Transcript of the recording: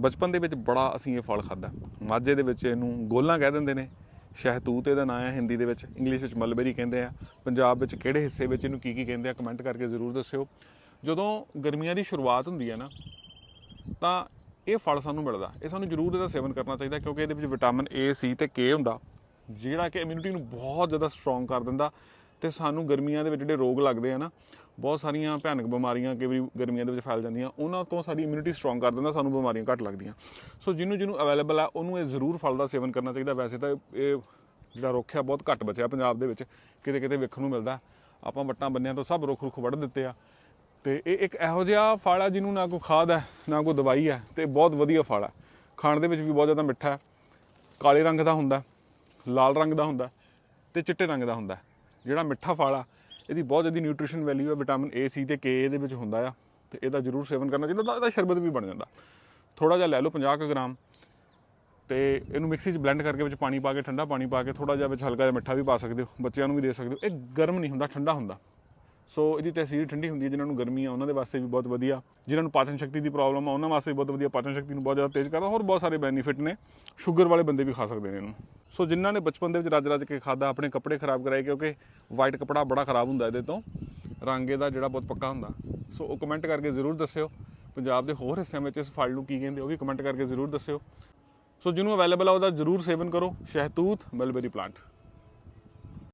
ਬਚਪਨ ਦੇ ਵਿੱਚ ਬੜਾ ਅਸੀਂ ਇਹ ਫਲ ਖਾਦਾ ਮਾਝੇ ਦੇ ਵਿੱਚ ਇਹਨੂੰ ਗੋਲਾਂ ਕਹਿ ਦਿੰਦੇ ਨੇ। ਸ਼ਹਿਤੂਤ ਇਹਦਾ ਨਾਂ ਹੈ ਹਿੰਦੀ ਦੇ ਵਿੱਚ, ਇੰਗਲਿਸ਼ ਵਿੱਚ ਮਲਬੇਰੀ ਕਹਿੰਦੇ ਆ। ਪੰਜਾਬ ਵਿੱਚ ਕਿਹੜੇ ਹਿੱਸੇ ਵਿੱਚ ਇਹਨੂੰ ਕੀ ਕੀ ਕਹਿੰਦੇ ਆ ਕਮੈਂਟ ਕਰਕੇ ਜ਼ਰੂਰ ਦੱਸਿਓ। ਜਦੋਂ ਗਰਮੀਆਂ ਦੀ ਸ਼ੁਰੂਆਤ ਹੁੰਦੀ ਹੈ ਨਾ, ਤਾਂ ਇਹ ਫਲ ਸਾਨੂੰ ਮਿਲਦਾ। ਇਹ ਸਾਨੂੰ ਜ਼ਰੂਰ ਇਹਦਾ ਸੇਵਨ ਕਰਨਾ ਚਾਹੀਦਾ ਕਿਉਂਕਿ ਇਹਦੇ ਵਿੱਚ ਵਿਟਾਮਿਨ ਏ ਸੀ ਤੇ ਕੇ ਹੁੰਦਾ, ਜਿਹੜਾ ਕਿ ਇਮਿਊਨਿਟੀ ਨੂੰ ਬਹੁਤ ਜ਼ਿਆਦਾ ਸਟਰੋਂਗ ਕਰ ਦਿੰਦਾ। ਤੇ ਸਾਨੂੰ ਗਰਮੀਆਂ ਦੇ ਵਿੱਚ ਜਿਹੜੇ ਰੋਗ ਲੱਗਦੇ ਆ ਨਾ, ਬਹੁਤ ਸਾਰੀਆਂ ਭਿਆਨਕ ਬਿਮਾਰੀਆਂ ਕਈ ਵਾਰੀ ਗਰਮੀਆਂ ਦੇ ਵਿੱਚ ਫੈਲ ਜਾਂਦੀਆਂ, ਉਹਨਾਂ ਤੋਂ ਸਾਡੀ ਇਮਿਊਨਿਟੀ ਸਟਰੋਂਗ ਕਰ ਦਿੰਦਾ, ਸਾਨੂੰ ਬਿਮਾਰੀਆਂ ਘੱਟ ਲੱਗਦੀਆਂ। ਸੋ ਜਿਹਨੂੰ ਜਿਹਨੂੰ ਅਵੇਲੇਬਲ ਆ, ਉਹਨੂੰ ਇਹ ਜ਼ਰੂਰ ਫਲ ਦਾ ਸੇਵਨ ਕਰਨਾ ਚਾਹੀਦਾ। ਵੈਸੇ ਤਾਂ ਇਹ ਜਿਹੜਾ ਰੁੱਖ ਆ, ਬਹੁਤ ਘੱਟ ਬਚਿਆ ਪੰਜਾਬ ਦੇ ਵਿੱਚ। ਕਿਤੇ ਕਿਤੇ ਵੇਖਣ ਨੂੰ ਮਿਲਦਾ। ਆਪਾਂ ਵੱਟਾਂ ਬੰਨਿਆਂ ਤੋਂ ਸਭ ਰੁੱਖ ਰੁੱਖ ਵੱਢ ਦਿੱਤੇ ਆ। ਤੇ ਇਹ ਇੱਕ ਇਹੋ ਜਿਹਾ ਫਲ ਆ, ਜਿਹਨੂੰ ਨਾ ਕੋਈ ਖਾਦ ਹੈ ਨਾ ਕੋਈ ਦਵਾਈ ਹੈ ਤੇ ਬਹੁਤ ਵਧੀਆ ਫਲ ਹੈ ਖਾਣ ਦੇ ਵਿੱਚ ਵੀ ਬਹੁਤ ਜ਼ਿਆਦਾ ਮਿੱਠਾ ਹੈ ਕਾਲੇ ਰੰਗ ਦਾ ਹੁੰਦਾ, ਲਾਲ ਰੰਗ ਦਾ ਹੁੰਦਾ, ਤੇ ਚਿੱਟੇ ਰੰਗ ਦਾ ਹੁੰਦਾ। ਜਿਹੜਾ ਮਿੱਠਾ ਫਲ ਆ, ਇਹਦੀ ਬਹੁਤ ਜ਼ਿਆਦਾ ਨਿਊਟ੍ਰੀਸ਼ਨ ਵੈਲਿਊ ਆ ਵਿਟਾਮਿਨ ਏ ਸੀ ਤੇ ਕੇ ਇਹਦੇ ਵਿੱਚ ਹੁੰਦਾ ਆ, ਤੇ ਇਹਦਾ ਜ਼ਰੂਰ ਸੇਵਨ ਕਰਨਾ ਚਾਹੀਦਾ ਤਾਂ ਇਹਦਾ ਸ਼ਰਬਤ ਵੀ ਬਣ ਜਾਂਦਾ। ਥੋੜਾ ਜਿਹਾ ਲੈ ਲਓ 50 ਕੁ ਗ੍ਰਾਮ, ਤੇ ਇਹਨੂੰ ਮਿਕਸੀ 'ਚ ਬਲੈਂਡ ਕਰਕੇ ਵਿੱਚ ਪਾਣੀ ਪਾ ਕੇ, ਠੰਡਾ ਪਾਣੀ ਪਾ ਕੇ ਥੋੜਾ ਜਿਹਾ ਵਿੱਚ ਹਲਕਾ ਜਿਹਾ ਮਿੱਠਾ ਵੀ ਪਾ ਸਕਦੇ ਹੋ, ਬੱਚਿਆਂ ਨੂੰ ਵੀ ਦੇ ਸਕਦੇ ਹੋ। ਇਹ ਗਰਮ ਨਹੀਂ ਹੁੰਦਾ, ਠੰਡਾ ਹੁੰਦਾ। ਸੋ ਇਹਦੀ ਤਸੀਰ ਠੰਡੀ ਹੁੰਦੀ ਹੈ, ਜਿਨ੍ਹਾਂ ਨੂੰ ਗਰਮੀ ਆ, ਉਹਨਾਂ ਦੇ ਵਾਸਤੇ ਵੀ ਬਹੁਤ ਵਧੀਆ। ਜਿਨ੍ਹਾਂ ਨੂੰ ਪਾਚਨ ਸ਼ਕਤੀ ਦੀ ਪ੍ਰੋਬਲਮ ਆ, ਉਹਨਾਂ ਵਾਸਤੇ ਵੀ ਬਹੁਤ ਵਧੀਆ, ਪਾਚਨ ਸ਼ਕਤੀ ਨੂੰ ਬਹੁਤ ਜ਼ਿਆਦਾ ਤੇਜ਼ ਕਰਦਾ, ਹੋਰ ਬਹੁਤ ਸਾਰੇ ਬੈਨੀਫਿਟ ਨੇ। ਸ਼ੂਗਰ ਵਾਲੇ ਬੰਦੇ ਵੀ ਖਾ ਸਕਦੇ ਨੇ ਇਹਨੂੰ। ਸੋ ਜਿਨ੍ਹਾਂ ਨੇ ਬਚਪਨ ਦੇ ਵਿੱਚ ਰੱਜ ਰੱਜ ਕੇ ਖਾਦਾ ਆਪਣੇ ਕੱਪੜੇ ਖਰਾਬ ਕਰਾਏ ਕਿਉਂਕਿ ਵਾਈਟ ਕੱਪੜਾ ਬੜਾ ਖਰਾਬ ਹੁੰਦਾ ਇਹਦੇ ਤੋਂ, ਰੰਗ ਦਾ ਜਿਹੜਾ ਬਹੁਤ ਪੱਕਾ ਹੁੰਦਾ। ਸੋ ਉਹ ਕਮੈਂਟ ਕਰਕੇ ਜ਼ਰੂਰ ਦੱਸਿਓ। ਪੰਜਾਬ ਦੇ ਹੋਰ ਹਿੱਸਿਆਂ ਵਿੱਚ ਇਸ ਫਲ ਨੂੰ ਕੀ ਕਹਿੰਦੇ, ਉਹ ਵੀ ਕਮੈਂਟ ਕਰਕੇ ਜ਼ਰੂਰ ਦੱਸਿਓ। ਸੋ ਜਿਹਨੂੰ ਅਵੇਲੇਬਲ ਆ ਉਹਦਾ ਜ਼ਰੂਰ ਸੇਵਨ ਕਰੋ। ਸ਼ਹਿਤੂਤ ਮਲਬੇਰੀ ਪਲਾਂਟ